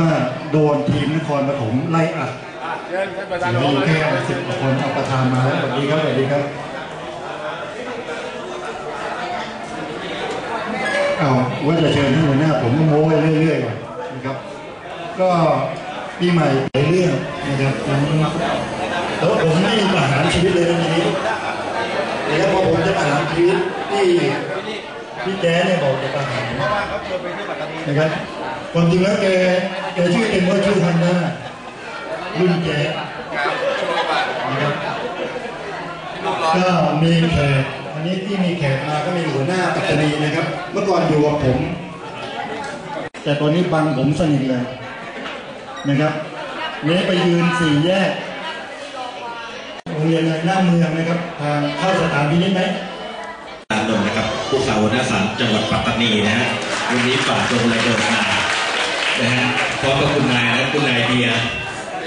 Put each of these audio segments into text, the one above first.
ว่าโดนทีมนครปฐมไล่อัดเชิญท่านประเหธานลืออยู่แค่สิบกว่าคนเอาประธานมาแล้วสวัสดีครับสวัสดีครับเอาว่าจะเชิญท่านหัวหน้าผมก็โม้ไปเรื่อยๆก่อนนะครับ ก็ปีใหม่หลายเรื่องนะครับแล้วผมไม่ประหารชีวิตเลยในนี้แล้วพอผมจะประหารชีวิตที่พี่แจ๊เนี่ยบอกจะประหารนะครับ ความจริงแล้วแกแกชื่อเต็มว่าชื่อฮันนารุ่นแกนะครับก็มีแขกวันนี้ที่มีแขกมาก็มีหัวหน้าปัตตานีนะครับ เมื่อก่อนอยู่กับผม แต่ตอนนี้บังผมสนิทเลยนะครับนี้ไปยืนสี่แยกโรงเรียนในหน้าเมืองนะครับ ทางเข้าสถานพินิจไหมตานนท์นะครับผู้ข่าวหน้าศาลจังหวัดปัตตานีนะฮะวันนี้ฝ่าดงระเบิดมา นะฮะพร้อมกับคุณนายและคุณนายเบียร์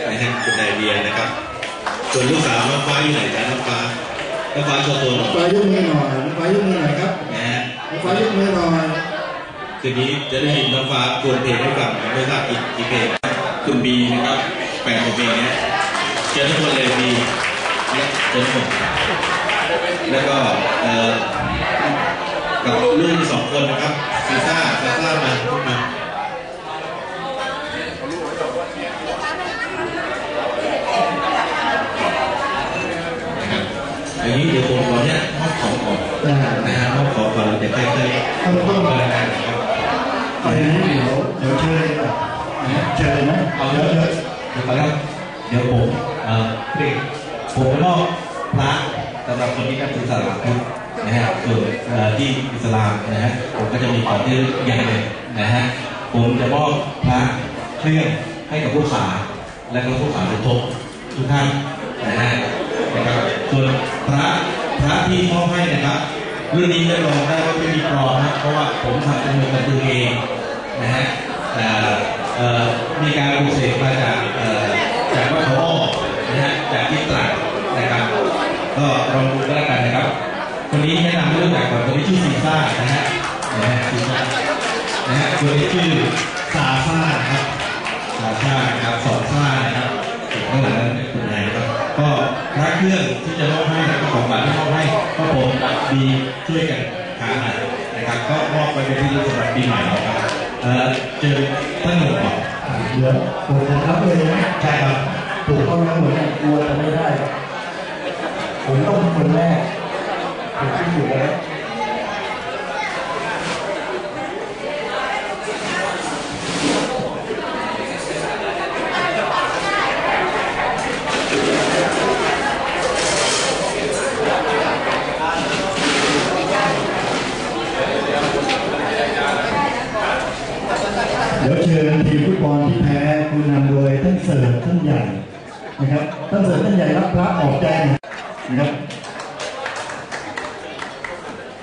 นะฮะคุณนายเบียร์นะครับ ส่วนลูกสาวน้องฟ้าอยู่ไหนจ๊ะน้องฟ้าน้องฟ้าโชว์ตัวหน่อยฟ้ายกมือหน่อยฟ้ายกมือหน่อยครับนะฮะฟ้ายกมือหน่อยคืนนี้จะได้ยินน้องฟ้าควนเพลงให้ฟังไม่ทราบอีกกี่เพลงคุณบีนะครับแปลงของเพลงเนี้ยเจอทุกคนเลยบีและเจอทุกคนแล้วก็เอ่อกับลูกสองคนนะครับซีซ่าซีซ่ามาพูดมา อันนี้เดี๋ยวเดี๋ยวเชิญเลยอะเชิญเลยนะเอาเดี๋เยยวเดี๋ยวเดี๋ยวก่อนครับเดี๋ยวผมเอ่อเรียกผมจะมอบพระสำหรับคนที่นับถือศาสนาพุทธนะฮะส่วนเอ่อที่อิสลามนะฮะผมก็จะมีของที่ใหญ่เลยนะฮะผมจะมอบพระเครื่องให้กับผู้ขาและก็ผู้ขาทุกทบทุกท่านนะฮะนะครับส่วนพระพระที่มอบให้นะครับเรื่องนี้จะลองได้ว่าไม่มีปลอมนะเพราะว่าผมทำเป็นมือกับมือเอง นะฮะแต่มีการปลูกเสกมาจากจากวัดเขาอ้อนะฮะจากที่ตรังนะครับ ก็ลองดูก็แล้วกันนะครับคนนี้แนะนำให้รู้จักก่อนคนนี้ชื่อซีซ่านะฮะนะฮะซีซ่านะฮะคนนี้ชื่อซาซ่าครับซาซ่านะครับสอนซ่านะครับข้างหลังนั้นเป็นคุณนายนะครับก็พระเครื่องที่จะมอบให้แล้วก็ของฝากที่มอบให้ก็ผมดีช่วยกันหาหน่อยนะครับ ก็มอบไปเป็นที่ระลึกสำหรับปีใหม่ครับ เอ่อเจอท่านหนุ่มก่อนเดี๋ยวผมจะรับเลยนะใช่ครับถูกต้องแล้วเหมือนกันกลัวจะไม่ได้ ผมต้องเป็นคนแรกผมคิดอยู่แล้ว เดี๋ยวเชิญทีมฟุตบอลที่แพ้คุณนำโดยท่านเสิร์ฟท่านใหญ่นะครับท่านเสิร์ฟท่านใหญ่รับพระออกแจงนะครับ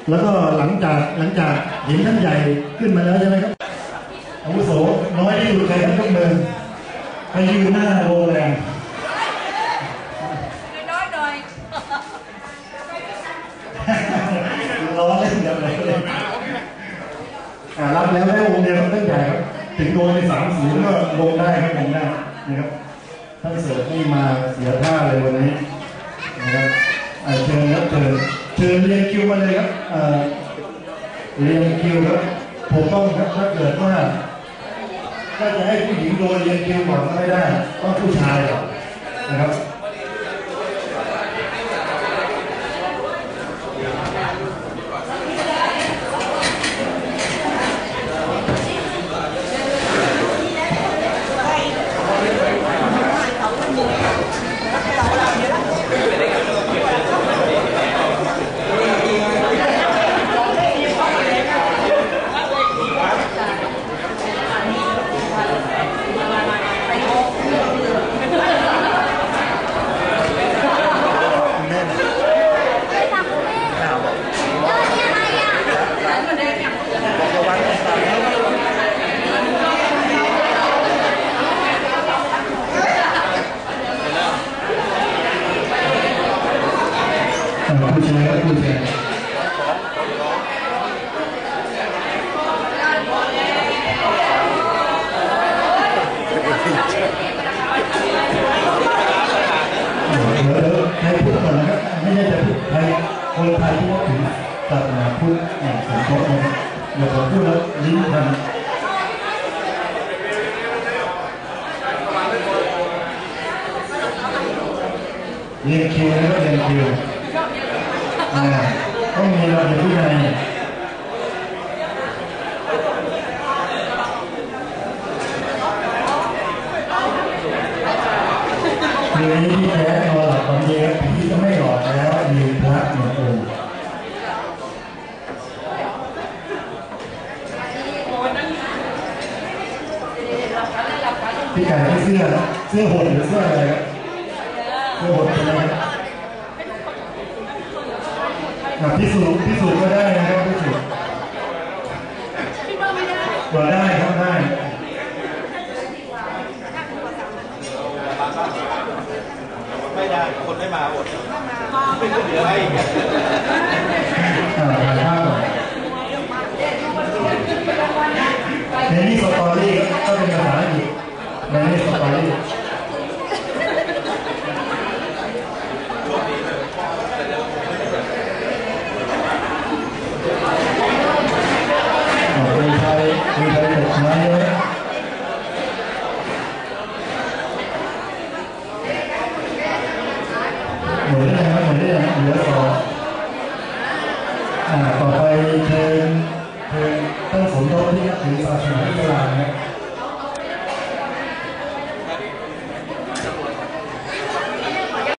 แล้วก็หลังจากหลังจากเห็นท่านใหญ่ขึ้นมาแล้วใช่ไหมครับอาวุโสน้อยที่สุดใครครับยกมือไปยืนหน้าโรงแรมน้อยหน่อยล้อเล่นกันเลยอ่ารับแล้วได้วงเดียวท่านใหญ่ครับ ถึงโดนในสามศูนย์ก็ลงได้ครับลงได้นะครับท่านเสิร์ฟนี่มาเสียท่าเลยวันนี้นะครับเชิญครับเชิญเชิญเรียงคิวมาเลยครับเรียงคิวครับผมต้องครับถ้าเกิดว่าถ้าจะให้ผู้หญิงโดนเรียงคิวก่อนก็ไม่ได้ต้องผู้ชายก่อนนะครับ คนไทยที่นับถือศาสนาพุทธอย่างสมบนะครับเดี๋ยวผมพูดแล้วลิ้นพันเรียนคิวนะครับเรียนคิวอ่าต้องมีเระเบียบวินัยคืนนี้ที่แท้นอน หลับฝันดีครับผีก็ไม่หล่อแล้วมีพระหนึ่งองค์พี่ไก่ที่เสื้อเสื้อหดหรือเสื้ออะไรครับเสื้อหดเป็นอะไรครับอะพิสูจน์พิสูจน์ก็ได้นะครับพิสูจน์ก็ได้ครับได้ ไม่ ได้คนไม่มาหมดไม่เหลือให้อีกอ่าถ่ายภาพก่อนในนี้สตอรี่ก็เป็นภาษาอังกฤษในนี้สตอรี่